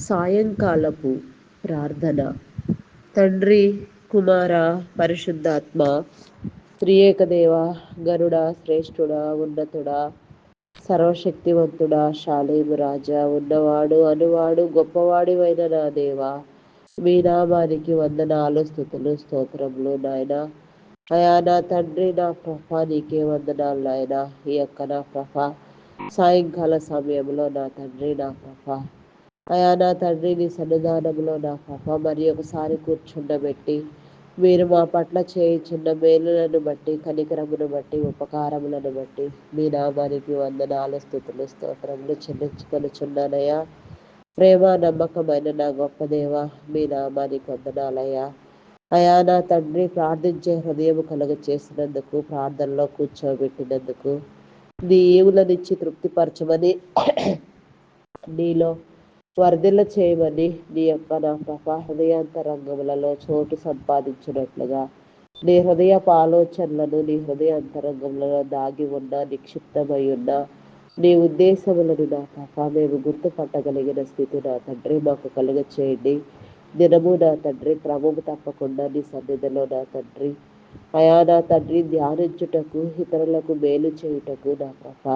సాయంకాలపు ప్రార్థన. తండ్రి కుమార పరిశుద్ధాత్మ త్రియేకదేవ గరుడ శ్రేష్ఠుడా ఉన్నతుడా సర్వశక్తివంతుడా శాలేము రాజా ఉన్నవాడు అనువాడు గొప్పవాడివైన నా దేవ మీ నామానికి వందనాలు స్థుతులు స్తోత్రములు నాయన. అయా నా తండ్రి నా ప్రభ నీకే వందనాలు నాయన. ఈ యొక్క నా ప్రభ సాయంకాల సమయంలో నా తండ్రి నా ప్రభ అయా నా తండ్రి నీ సన్నిధానంలో నా పాప మరి ఒకసారి కూర్చుండబెట్టి మీరు మా పట్ల చేయించిన మేలులను బట్టి కనికరమును బట్టి ఉపకారములను బట్టి మీ నామానికి వందనాలు స్థుతులు స్తోత్రములు చెల్లించుకొనిచున్నానయ్యా. ప్రేమ నమ్మకమైన నా గొప్ప దేవ మీ నామానికి వందనాలయ్యా. అయా నా తండ్రి ప్రార్థించే హృదయం కలుగ చేసినందుకు ప్రార్థనలో కూర్చోబెట్టినందుకు నీ నుంచి తృప్తిపరచమని నీలో వర్ధిల్ల చేయమని నీ యొక్క నా ప్రభా హృదయాంతరంగములలో చోటు సంపాదించినట్లుగా. నీ హృదయపు ఆలోచనలను నీ హృదయ దాగి ఉన్న నిక్షిప్తమై ఉన్న నీ ఉద్దేశములను నా పాప మేము గుర్తుపట్టగలిగిన స్థితి నా తండ్రి మాకు కలుగ చేయండి దినము నా తండ్రి క్రమము తప్పకుండా నీ సన్నిధిలో నా తండ్రి. అయా నా తండ్రి ధ్యానించుటకు ఇతరులకు మేలు చేయుటకు నా పాప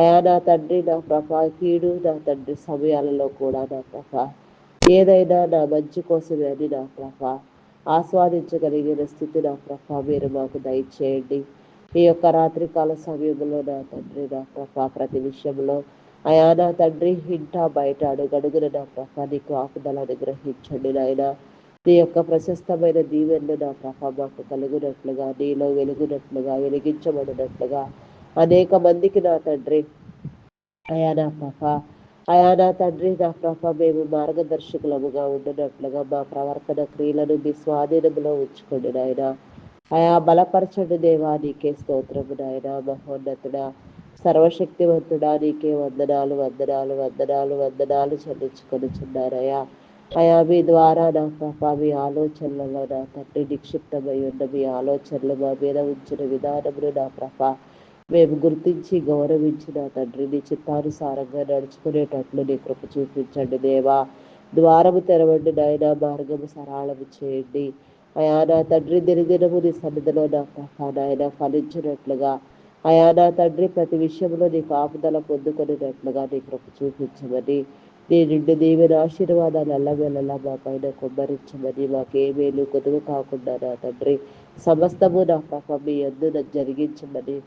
అయా నా తండ్రి నా ప్రభా కీడు నా తండ్రి సమయాలలో కూడా నా ప్రభా. ఏదైనా నా మంచి కోసమే అని నా ప్రభా. ఆస్వాదించగలిగిన స్థితి నా ప్రభా. మీరు మాకు దయచేయండి. ఈ యొక్క రాత్రికాల సమయంలో నా తండ్రి నా ప్రభా ప్రతి విషయంలో. అయా నా తండ్రి ఇంటా బయట అడుగడుగున నా ప్రభా నీకు ఆపుదల గ్రహించండి నాయన. నీ యొక్క ప్రశస్తమైన దీవెన్ను నా ప్రభా మాకు కలుగునట్లుగా నీలో వెలుగునట్లుగా వెలిగించబడినట్లుగా. అనేక మందికి నా తండ్రి. అయా నా ప్రభ అయా నా తండ్రి నా ప్రభ మేము మార్గదర్శకులముగా ఉండినట్లుగా మా ప్రవర్తన క్రియలను మీ స్వాధీనంలో ఉంచుకోండి నాయన. అయా బలపరచండి దేవా నీకే స్తోత్రము నాయన. మహోన్నతుడా సర్వశక్తివంతుడా నీకే వందనాలు వందనాలు వందనాలు వందనాలు చెల్లించుకొని అయా మీ ద్వారా నా ప్రభ మీ ఆలోచనలలో నా తండ్రి నిక్షిప్తమై ఉన్న మీ ఆలోచనలు మా మీద ఉంచిన విధానములు నా ప్రభ మేము గుర్తించి గౌరవించిన తండ్రి నీ చిత్తానుసారంగా నడుచుకునేటట్లు నీ కృప చూపించండి దేవా. ద్వారము తెరవండి నాయన మార్గము సరళము చేయండి. అయా నా తండ్రి దినదినము నీ సన్నిధిలో నా ప్రభా నాయన ఫలించినట్లుగా. అయా నా తండ్రి ప్రతి విషయంలో నీ కాపుదల పొందుకునేటట్లుగా నీ కృప చూపించమని. నీ నిండు దీవెన ఆశీర్వాదాలు అల్లవెల్లలా మా పైన కుమ్మరించమని. మాకేమేలు కొదువు కాకుండా నా తండ్రి సమస్తము నా పాప మీ అందున జరిగించమని.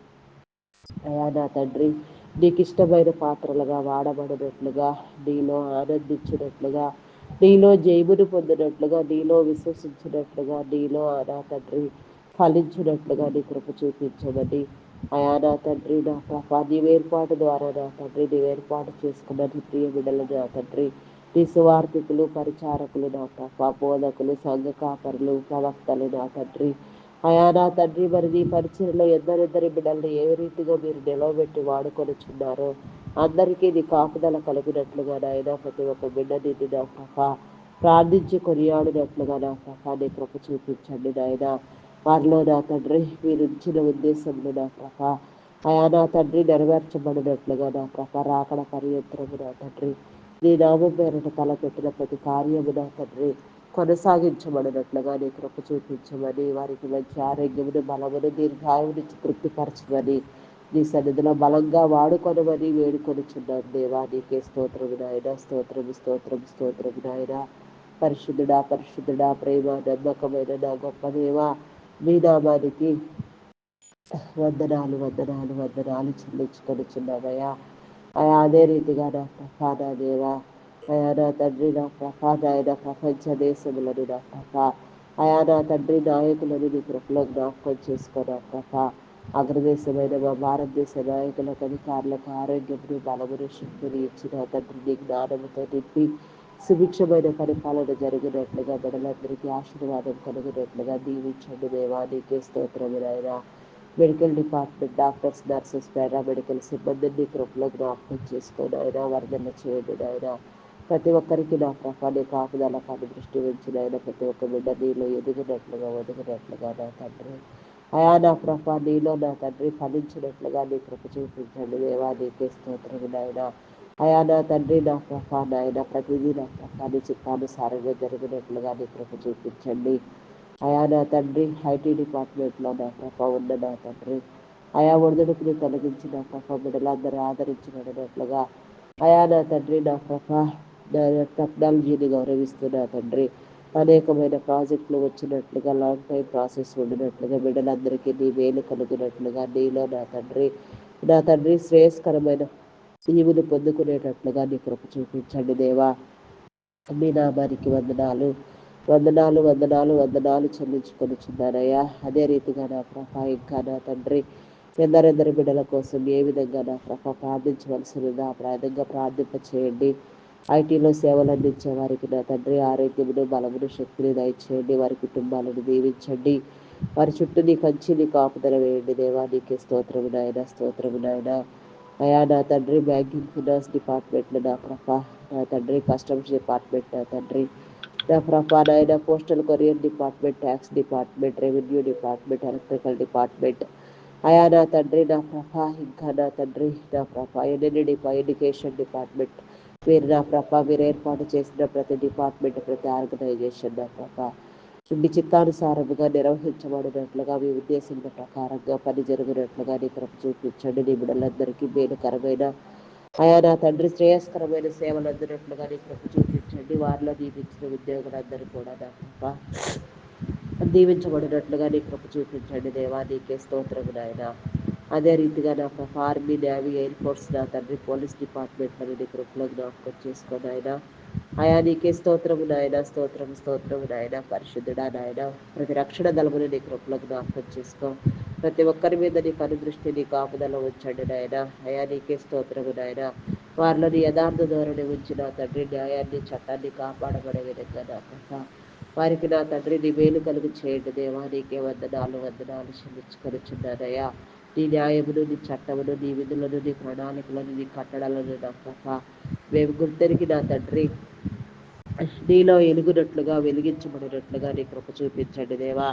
అయా నా తండ్రి నీకు ఇష్టమైన పాత్రలుగా వాడబడినట్లుగా నీలో ఆనందించినట్లుగా నీలో జైబును పొందినట్లుగా నీలో విశ్వసించినట్లుగా నీలో నా తండ్రి ఫలించినట్లుగా నీ కృప చూపించమని. అయా నా తండ్రి నా ప్రభా నీవేర్పాటు ద్వారా నా తండ్రి నీ వేర్పాటు చేసుకున్న నీ ప్రియ బిడ్డలు నా తండ్రి నీ సువార్థికులు పరిచారకులు నా ప్రభా బోధకులు సంఘ కాపరులు ప్రవక్తలు నా తండ్రి అయా నా తండ్రి మరి నీ పరిచయలో ఎందరిద్దరి బిడ్డల్ని ఏ రీతిగా మీరు నిలవబెట్టి వాడుకొనిచున్నారో అందరికీ నీ కాపుదల కలిగినట్లుగా నాయన. ప్రతి ఒక్క బిడ్డని నా ప్రభ ప్రార్థించి కొనియాడినట్లుగా నా ప్రభ నీ కృప చూపించండి నాయన. వారిలో నా తండ్రి మీరు ఇచ్చిన ఉద్దేశంలో నా ప్రభ అయా నా తండ్రి నెరవేర్చబడినట్లుగా నా ప్రభ రాకడ పరియంత్రము నా తండ్రి. నీ నామం పేరిట తలపెట్టిన ప్రతి కార్యము నా తండ్రి. కొనసాగించబడినట్లుగా నీ కృప చూపించమని వారికి మంచి ఆరోగ్యమును బలమును దీర్ఘాయువునిచ్చి తృప్తిపరచమని నీ సన్నిధిలో బలంగా వాడుకొనమని వేడుకొనిచున్నాం. దేవా నీకే స్తోత్రము నాయన స్తోత్రము స్తోత్రం స్తోత్రము నాయన. పరిశుద్ధుడా పరిశుద్ధుడా ప్రేమ నమ్మకమైన నా గొప్ప దేవ మీ నామానికి వందనాలు వందనాలు వందనాలు చెల్లించుకొనిచున్నామయ్యా అదే రీతిగా నా ప్రసాద దేవా అయా తండ్రి నా ప్రభా నాయన ప్రపంచ దేశములను నా ప్రభా అయా నా తండ్రి నాయకులను నీ కృపలో జ్ఞాపకం చేసుకున్న ప్రభా అగ్రదేశమైన మా భారతదేశ నాయకులకు అధికారులకు ఆరోగ్యమును బలమును శక్తిని ఇచ్చిన తండ్రి నీ జ్ఞానముతో నింపి సుభిక్షమైన పరిపాలన జరిగినట్లుగా మనలందరికీ ఆశీర్వాదం కలిగినట్లుగా దీవించండి దేవా నీకే స్తోత్రమునైనా medical department doctors nurses paramedical సిబ్బందిని కృపలో జ్ఞాపకం చేసుకోనైనా ఆయన వర్ధన చేయండి ఆయన ప్రతి ఒక్కరికి నా ప్రభాని కాపుదల కానీ దృష్టి ఉంచిన ఆయన ప్రతి ఒక్క బిడ్డ నీలో ఎదిగినట్లుగా ఒదిగినట్లుగా నా తండ్రి. అయా నా ప్రభా నీలో నా తండ్రి ఫలించినట్లుగా నీ కృప చూపించండి. దేవా నీకే స్తోత్రం నాయన. అయా నా తండ్రి నా ప్రభా నాయన ప్రతిదీ నా ప్రభాని చిత్తానుసారంగా జరిగినట్లుగా నీ కృప చూపించండి. అయా నా తండ్రి ఐటీ డిపార్ట్మెంట్లో నా ప్రభ ఉన్న నా తండ్రి. అయా ఒడిదుడుకుని తొలగించి నా బిడ్డలందరూ ఆదరించబడినట్లుగా. అయా నా తండ్రి నా ప్రభ నా టెక్నాలజీని గౌరవిస్తున్నా తండ్రి అనేకమైన ప్రాజెక్టులు వచ్చినట్లుగా లాంగ్ టైం ప్రాసెస్ ఉండినట్లుగా బిడ్డలందరికీ నీ వేలు కలిగినట్లుగా నీలో నా తండ్రి నా తండ్రి శ్రేయస్కరమైన జీవులు పొందుకునేటట్లుగా నీ కృప చూపించండి దేవా. మీ నామానికి వందనాలు వందనాలు వందనాలు వందనాలు చెల్లించుకొనిచున్నానయ్యా అదే రీతిగా నా ప్రభ ఇంకా నా తండ్రి ఎందరెందరి బిడ్డల కోసం ఏ విధంగా నా ప్రభా ప్రార్థించవలసినదో ఆ ప్రాధంగా ప్రార్థింప చేయండి ఐటీలో సేవలు అందించే వారికి నా తండ్రి ఆరోగ్యమును బలమును శక్తిని దయచేయండి. వారి కుటుంబాలను దీవించండి. వారి చుట్టూ నీ కంచి నీ కాపుదల వేయండి. దేవా నీకే స్తోత్రము నాయన స్తోత్రము నాయన. అయా నా తండ్రి బ్యాంకింగ్ ఫినాన్స్ డిపార్ట్మెంట్లో నా ప్రభా నా తండ్రి కస్టమ్స్ డిపార్ట్మెంట్ నా తండ్రి. నా ప్రభా నాయన postal courier department tax department revenue department electrical department. అయా నా తండ్రి నా ప్రభా ఇంకా నా తండ్రి నా ప్రభా ఎన్ఎన్డి ఎడ్యుకేషన్ డిపార్ట్మెంట్. మీరు నా ప్రభా మీరు ఏర్పాటు చేసిన ప్రతి డిపార్ట్మెంట్ ప్రతి ఆర్గనైజేషన్ నా ప్రభా. మీ చిత్తానుసారముగా నిర్వహించబడినట్లుగా మీ ఉద్దేశం ప్రకారంగా పని జరిగినట్లుగా నీ కృప చూపించండి. నీ బిడ్డలందరికీ మేలుకరమైన అయా నా తండ్రి శ్రేయస్కరమైన సేవలు అందినట్లుగా నీ కృప చూపించండి. వారిలో దీపించిన ఉద్యోగులందరూ కూడా నా కృప దీవించబడినట్లుగా నీ కృప చూపించండి. దేవా నీకే స్తోత్రము నాయన. అదే రీతిగా నా ఆర్మీ నేవీ ఎయిర్ ఫోర్స్ నా తండ్రి పోలీస్ డిపార్ట్మెంట్లను నీ కృపలో జ్ఞాపకం చేసుకొని ఆయన ఆయా నీకే స్తోత్రము నాయన స్తోత్రము స్తోత్రము నాయన పరిశుద్ధుడా నాయన ప్రతి రక్షణ దళమును నీ కృపలో జ్ఞాపకం చేసుకో. ప్రతి ఒక్కరి మీద నీ దృష్టి నీ కాపుదల ఉంచండి నాయన. అయా నీకే స్తోత్రము నాయన. వారిలో నీ యథార్థ ధోరణి ఉంచిన తండ్రి న్యాయాన్ని చట్టాన్ని కాపాడబడే విధంగా నా కథ వారికి నా తండ్రి నీ మేలు కలుగు చేయండి దేవా. నీకే వందనాలు వందనాలు చెల్లించుకొనిచున్నానయ్యా. నీ న్యాయమును నీ చట్టమును నీ విధులను నీ ప్రణాళికలను నీ కట్టడాలను నా మేము గుర్తెరిగి నా తండ్రి. నీలో ఎలుగునట్లుగా వెలిగించబడినట్లుగా నీ కృప చూపించండి దేవా.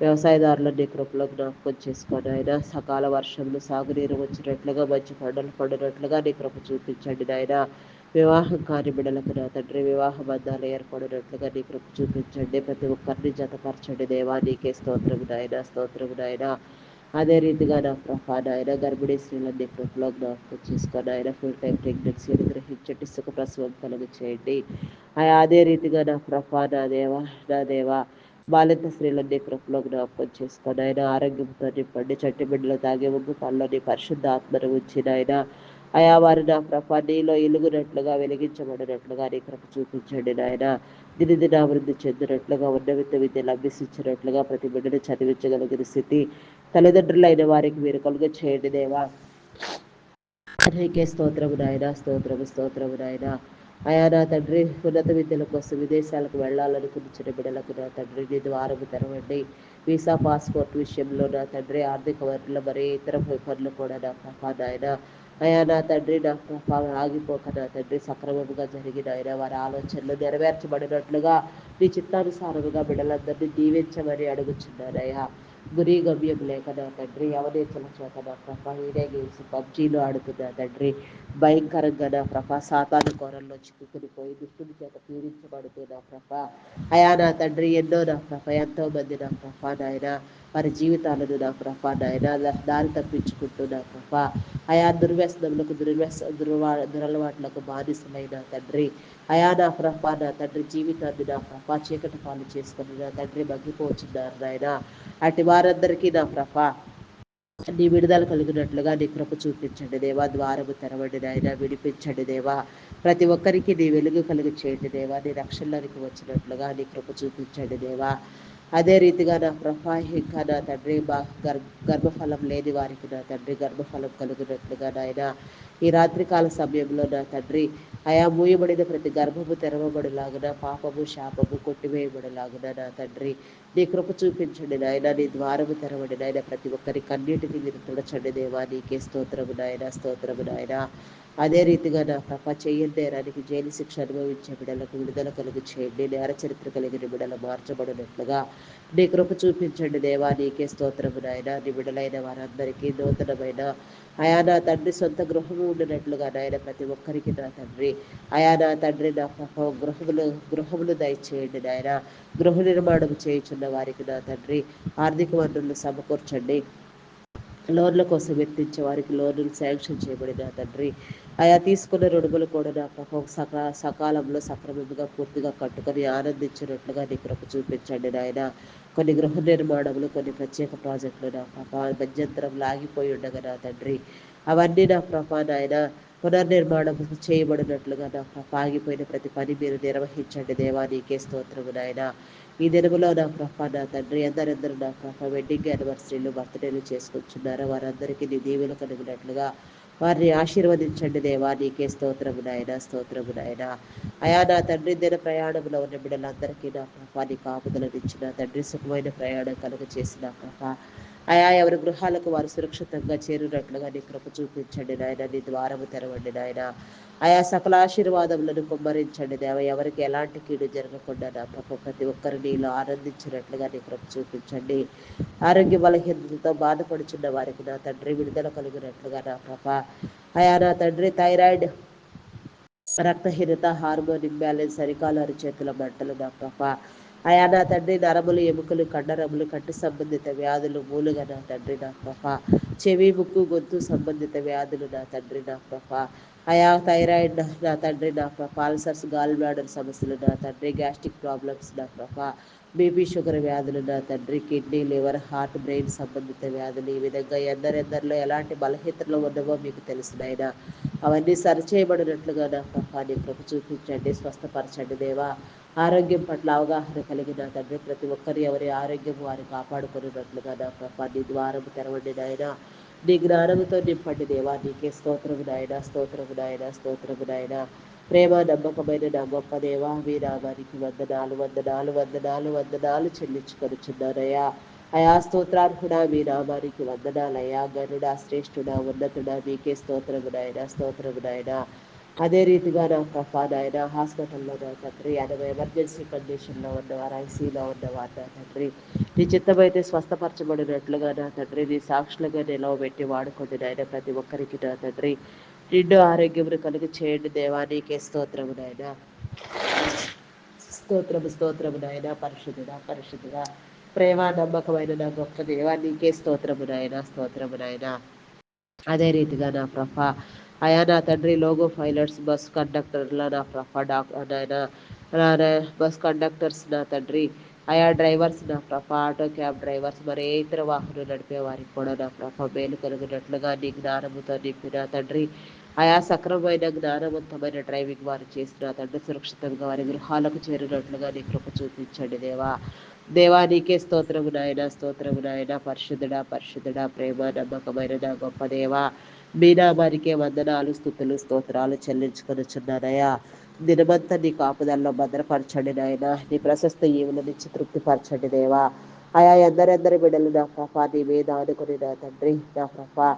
వ్యవసాయదారుల నీ కృపలో జ్ఞాపకం చేసుకొని ఆయన. సకాల వర్షములు సాగునీరు వచ్చినట్లుగా మంచి పంటలు పండినట్లుగా నీ కృప చూపించండి నాయన వివాహం కాని బిడలకు నా తండ్రి వివాహ బంధాలు ఏర్పడినట్లుగా నీ కృప చూపించండి. ప్రతి ఒక్కరిని జతపరచండి దేవా. నీకే స్తోత్రము నాయన స్తోత్రము నాయన. అదే రీతిగా నా ప్రభా నాయన గర్భిణీ స్త్రీలన్నీ కృపలో జ్ఞాపకం చేసుకొని ఆయన ఫుల్ టైం ప్రెగ్నెన్సీని గ్రహించండి సుఖ ప్రసవం కలుగు చేయండి అదే రీతిగా నా ప్రభా నా దేవ నా దేవ బాలింత స్త్రీలన్నీ కృపలో జ్ఞాపకం చేసుకొని ఆయన ఆరోగ్యంతో నింపండి చట్టి బిడ్డలు తాగే ముందు పనులని పరిశుద్ధ ఆత్మను ఉంచిన ఆయన అయా వారు నా ప్రభ నీలో ఇలుగునట్లుగా వెలిగించబడినట్లుగా నీ కృప చూపించండి నాయన. దినదినాభివృద్ధి చెందినట్లుగా ఉన్నవిత విద్య అభ్యసించినట్లుగా ప్రతి బిడ్డను చదివించగలిగిన స్థితి తల్లిదండ్రులైన వారికి మీరు కలుగ చేయండి దేవా. అనేకే స్తోత్రము నాయన స్తోత్రము స్తోత్రము నాయన. అయా నా తండ్రి ఉన్నత విద్యల కోసం విదేశాలకు వెళ్ళాలనుకున్న బిడ్డలకు నా తండ్రి నీ ద్వారము తెరవండి. వీసా పాస్పోర్ట్ విషయంలో నా తండ్రి ఆర్థిక వనరులు మరి ఇతర పనులు కూడా నా ప్రభా నాయన. అయా నా తండ్రి నా ప్రభా ఆగిపోక నా తండ్రి సక్రమముగా జరిగిన ఆయన వారి ఆలోచనలు నెరవేర్చబడినట్లుగా నీ చిత్తానుసారముగా బిడ్డలందరినీ దీవించమని అడుగుచున్నానయ్యా గురి గమ్యం లేక నా తండ్రి అవనేతల చేత నా ప్రభా వీడియో గేమ్స్ పబ్జీలు ఆడుతున్నా తండ్రి భయంకరంగా నా ప్రభా సాతాను కోరల్లో చిక్కుకుని పోయి దుష్టుని చేత పీడించబడుతూ నా ప్రభా అయా నా తండ్రి ఎన్నో నా ప్రభ ఎంతో మంది నా ప్రభా నాయన. వారి జీవితాలను నా ప్రభ. నాయన దారి తప్పించుకుంటూ నా ప్రభ. ఆయా దుర్వ్యసనములకు దుర్వ్యస దుర్వా దురలవాట్లకు బానిసమైన తండ్రి. అయా నా ప్రభ నా తండ్రి జీవితాన్ని నా ప్రభ చీకటి పాలు చేసుకుని నా తండ్రి మగ్గిపోతున్నారు నాయన. అటు వారందరికీ నా ప్రభ నీ విడుదల కలిగినట్లుగా నీ కృప చూపించండి దేవా. ద్వారము తెరవండి నాయన విడిపించండి దేవా. ప్రతి ఒక్కరికి నీ వెలుగు కలుగు చేయండి దేవా. నీ రక్షణలోనికి వచ్చినట్లుగా నీ కృప చూపించండి దేవా. అదే రీతిగా నా ప్రభా ఇంకా నా తండ్రి మా గర్భ గర్భఫలం లేని వారికి నా తండ్రి గర్భఫలం కలుగునట్లుగా నాయన. ఈ రాత్రికాల సమయంలో నా తండ్రి అయా మూయబడిన ప్రతి గర్భము తెరవబడిలాగున పాపము శాపము కొట్టివేయబడిలాగున నా తండ్రి నీ కృప చూపించండి నాయన నీ ద్వారము తెరవండి నాయన ప్రతి ఒక్కరి కన్నీటిని మీరు తుడచండి దేవా నీకే స్తోత్రము నాయన స్తోత్రము నాయన. అదే రీతిగా నా తప్ప చేయండి నేరానికి జైలు శిక్ష అనుభవించే బిడ్డలకు విడుదల కలుగు చేయండి. నేర చరిత్ర కలిగిన బిడ్డలు మార్చబడినట్లుగా నీ కృప చూపించండి దేవా నీకే స్తోత్రము నాయన. నీ బిడలైన వారందరికీ నూతనమైన అయా నా తండ్రి సొంత గృహము ఉండినట్లుగా నాయన ప్రతి ఒక్కరికి నా తండ్రి. అయా నా తండ్రి నా ప్రభ గృహములు గృహములు దయచేయండి నాయన. గృహ నిర్మాణం చేయుచున్న వారికి నా తండ్రి. ఆర్థిక వనరులు సమకూర్చండి. లోన్ల కోసం ఎత్తించే వారికి లోన్లు శాంక్షన్ చేయబడిన తండ్రి. ఆయా తీసుకున్న రుణములు కూడా నా ప్రభావం సకా సకాలంలో సక్రమంగా పూర్తిగా కట్టుకొని ఆనందించినట్లుగా నీ కృప చూపించండి నాయన. కొన్ని గృహ నిర్మాణములు కొన్ని ప్రత్యేక ప్రాజెక్టులు నా పాప మధ్యంతరం లాగిపోయి ఉండగా నా తండ్రి. అవన్నీ నా ప్రభా నాయన పునర్నిర్మాణం చేయబడినట్లుగా నా ప్రభా ఆగిపోయిన ప్రతి పని మీరు నిర్వహించండి. దేవా నీకే స్తోత్రము నాయన. ఈ దినములో నా ప్రభా నా తండ్రి అందరందరూ నా ప్రభా వెడ్డింగ్ యానివర్సరీలు బర్త్డేలు చేసుకొచ్చున్నారో? వారందరికీ నీ దీవెలు కలిగినట్లుగా వారిని ఆశీర్వదించండి. దేవా నీకే స్తోత్రము నాయన స్తోత్రము నాయన. అయా నా తండ్రి దిన ప్రయాణంలో ఉన్న బిడ్డలందరికీ నా ప్రభా నీ కాపుదలనిచ్చిన తండ్రి సుఖమైన ప్రయాణం కలుగ చేసిన ప్రభా అయా ఎవరి గృహాలకు వారు సురక్షితంగా చేరినట్లుగా నీ కృప చూపించండి నాయన నీ ద్వారము తెరవండి నాయన. ఆయా సకల ఆశీర్వాదములను కుమ్మరించండి దేవ ఎవరికి ఎలాంటి కీడు జరగకుండా నా ప్రభు ప్రతి ఒక్కరు నీలో ఆనందించినట్లుగా నీ కృప చూపించండి. ఆరోగ్య బలహీనతతో బాధపడుచున్న వారికి నా తండ్రి విడుదల కలిగినట్లుగా నా ప్రభ. అయా నా తండ్రి థైరాయిడ్ రక్తహీనత హార్మోన్ ఇంబ్యాలెన్స్ అరికాలు అరిచేతుల మంటలు నా ప్రభ. అయా నా తండ్రి నరములు ఎముకలు కండరములు కంటి సంబంధిత వ్యాధులు మూలుగా నా తండ్రి నా ప్రభా. చెవి ముక్కు గొంతు సంబంధిత వ్యాధులు నా తండ్రి నా ప్రభా. అయా థైరాయిడ్ నా తండ్రి నా ప్రభ. అల్సర్స్ గాల్ బ్లాడర్ సమస్యలు నా తండ్రి. గ్యాస్ట్రిక్ ప్రాబ్లమ్స్ నా ప్రభా. బీపీ షుగర్ వ్యాధులు నా తండ్రి. కిడ్నీ లివర్ హార్ట్ బ్రెయిన్ సంబంధిత వ్యాధులు ఈ విధంగా ఎందరెందరిలో ఎలాంటి బలహీనతలు ఉన్నవో మీకు తెలిసినైనా అవన్నీ సరిచేయబడినట్లుగా నా ప్రభా నీ కృప చూపించండి స్వస్థపరచండి దేవా. ఆరోగ్యం పట్ల అవగాహన కలిగిన తండ్రి ప్రతి ఒక్కరి ఎవరి ఆరోగ్యం వారు కాపాడుకున్నట్లుగా నా ప్రభా నీ ద్వారం తెరవండి నాయన. నీ జ్ఞానముతో నింపండి దేవా. నీకే స్తోత్రము నాయన స్తోత్రము నాయన స్తోత్రము నాయన. ప్రేమ నమ్మకమైన నా గొప్ప దేవా మీ నామానికి వందనాలు వందనాలు వందనాలు వందనాలు చెల్లించుకొనుచున్నానయ్యా అయా స్తోత్రార్హుడా మీ నామానికి వందనాలయ్యా. గరుడా శ్రేష్ఠుడా ఉన్నతుడా మీకే స్తోత్రము నాయన స్తోత్రము నాయన. అదే రీతిగా నా ప్రభా నాయన హాస్పిటల్లో నా తండ్రి అదే ఎమర్జెన్సీ కండిషన్లో ఉన్నవారు ఐసీలో ఉన్నవారు నా తండ్రి. నీ చిత్తమైతే స్వస్థపరచబడినట్లుగా నా తండ్రి నీ సాక్షులుగా నిలవబెట్టి వాడుకోండి నాయన ప్రతి ఒక్కరికి నా తండ్రి. నిండు ఆరోగ్యమును కలిగి చేయండి దేవా నీకే స్తోత్రము నాయన. స్తోత్రము స్తోత్రము నాయన పరిశుద్ధుడా పరిశుద్ధుడా. ప్రేమ నమ్మకమైన నా గొప్ప దేవా నీకే స్తోత్రము నాయన స్తోత్రము నాయన. అదే రీతిగా నా ప్రభా అయా నా తండ్రి లోగో పైలట్స్ బస్ కండక్టర్ల నా ప్రఫ డాక్ నాయన నా బస్ కండక్టర్స్ నా తండ్రి ఆయా డ్రైవర్స్ నా ప్రఫ ఆటో క్యాబ్ డ్రైవర్స్ మరి ఏ ఇతర వాహనం నడిపే వారికి కూడా నా ప్రఫ మేలు కలిగినట్లుగా నీ జ్ఞానముతో నింపిన తండ్రి ఆయా సక్రమమైన జ్ఞానవంతమైన డ్రైవింగ్ వారు చేసిన తండ్రి సురక్షితంగా వారి గృహాలకు చేరినట్లుగా నీ కృప చూపించండి దేవా. దేవా నీకే స్తోత్రము నాయన స్తోత్రము నాయన పరిశుద్ధుడా పరిశుద్ధుడా ప్రేమ నమ్మకమైన నా గొప్ప దేవా. మీ నామానికే వందనాలు స్థుతులు స్తోత్రాలు చెల్లించుకొనిచున్నానయ్యా దినమంతా నీ కాపుదల్లో భద్రపరచండి నాయన. నీ ప్రశస్త ఈవులనిచ్చి తృప్తిపరచండి దేవా. ఆయా ఎందరెందరి బిడ్డలు నా ప్రభా నీ మీద ఆనుకుని నా తండ్రి నా ప్రభా.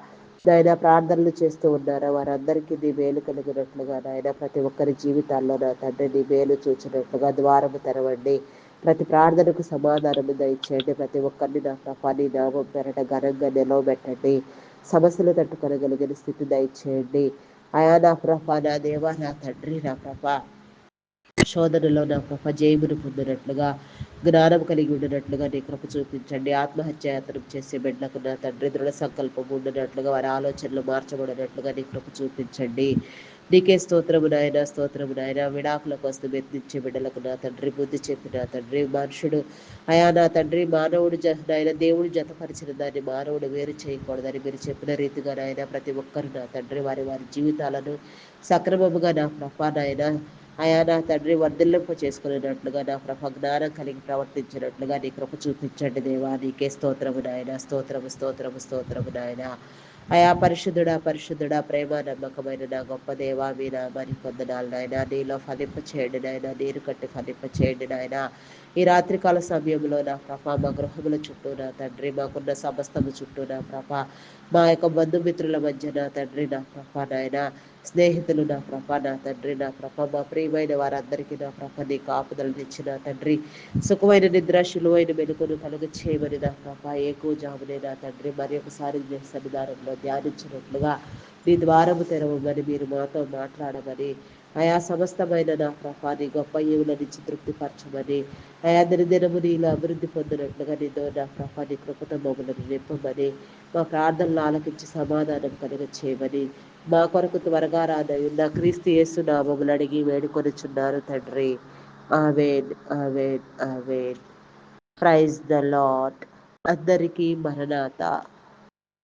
నాయన ప్రార్థనలు చేస్తూ ఉన్నారు? వారందరికీ నీ మేలు కలిగినట్లుగా నాయన. ప్రతి ఒక్కరి జీవితాల్లో నా తండ్రి నీ మేలు చూచినట్లుగా ద్వారము తెరవండి. ప్రతి ప్రార్థనకు సమాధానము దయచేయండి. ప్రతి ఒక్కరిని నా ప్రభా నీ నామం పెరట ఘనంగా నిలవబెట్టండి. సమస్యలు తట్టుకొనగలిగిన స్థితి దయచేయండి. అయా నా ప్రభా నా దేవా నా తండ్రి నా ప్రభా. శోధనలో నా కృప జయమును పొందినట్లుగా జ్ఞానం కలిగి ఉండినట్లుగా నీ కృప చూపించండి. ఆత్మహత్యాయత్నం చేసే బిడ్డలకు నా తండ్రి దృఢ సంకల్పం ఉండినట్లుగా వారి ఆలోచనలు మార్చబడినట్లుగా నీ కృప చూపించండి. నీకే స్తోత్రము నాయన స్తోత్రము నాయన. విడాకుల కోసం ఎత్తించే బిడ్డలకు నా తండ్రి బుద్ధి చెప్పిన తండ్రి మనుషుడు. అయా నా తండ్రి మానవుడు నాయన దేవుడు జతపరిచిన దాన్ని మానవుడు వేరు చేయకూడదని మీరు చెప్పిన రీతిగా నాయన ప్రతి ఒక్కరు నా తండ్రి వారి వారి జీవితాలను సక్రమముగా నా ప్రభా నాయన అయా నా తండ్రి వర్ధిల్లింపు చేసుకునేటట్లుగా నా ప్రభ జ్ఞానం కలిగి ప్రవర్తించినట్లుగా నీ కృప చూపించండి దేవా. నీకే స్తోత్రము నాయన. స్తోత్రము స్తోత్రము స్తోత్రము నాయన. అయా పరిశుద్ధుడా పరిశుద్ధుడా ప్రేమ నమ్మకమైన నా గొప్ప దేవా మీ నామాన్ని పొందనాలు నాయన. నీలో ఫలింప చేయండి నాయన. నీరు కట్టి ఫలింప చేయండి నాయన. ఈ రాత్రికాల సమయంలో నా ప్రభ మా గృహముల చుట్టూ నా తండ్రి మాకున్న సమస్తము చుట్టూ నా ప్రభ మా యొక్క బంధుమిత్రుల మధ్య నా తండ్రి నా ప్రభ నాయన. స్నేహితులు నా ప్రభ నా తండ్రి నా ప్రభ మా ప్రియమైన వారందరికీ నా ప్రభ నీ కాపుదలు తెచ్చిన తండ్రి. సుఖమైన నిద్ర శులువైన మెలుకును కలుగ చేయమని నా ప్రభ ఏకో జామునే నా తండ్రి. మరి ఒకసారి సన్నిధానంలో ధ్యానించినట్లుగా నీ ద్వారము తెరవమని మీరు మాతో మాట్లాడమని ఆయా సమస్తమైన నా ప్రభాని గొప్ప ఈవులనిచ్చి తృప్తిపరచమని ఆయా దినదినము నీలో అభివృద్ధి పొందినట్లుగా నీతో నా ప్రభాని కృపతో మమ్మల్ని నింపమని మా ప్రార్థనలు ఆలకించి సమాధానం కలుగ చేయమని మా కొరకు త్వరగా రాదయున్న క్రీస్తు యేసు నామములు అడిగి వేడుకొనిచున్నారు తండ్రి. ఆవేన్ ఆవేన్ ఆవేన్ ప్రైజ్ ద లాట్ అందరికీ మరణాత.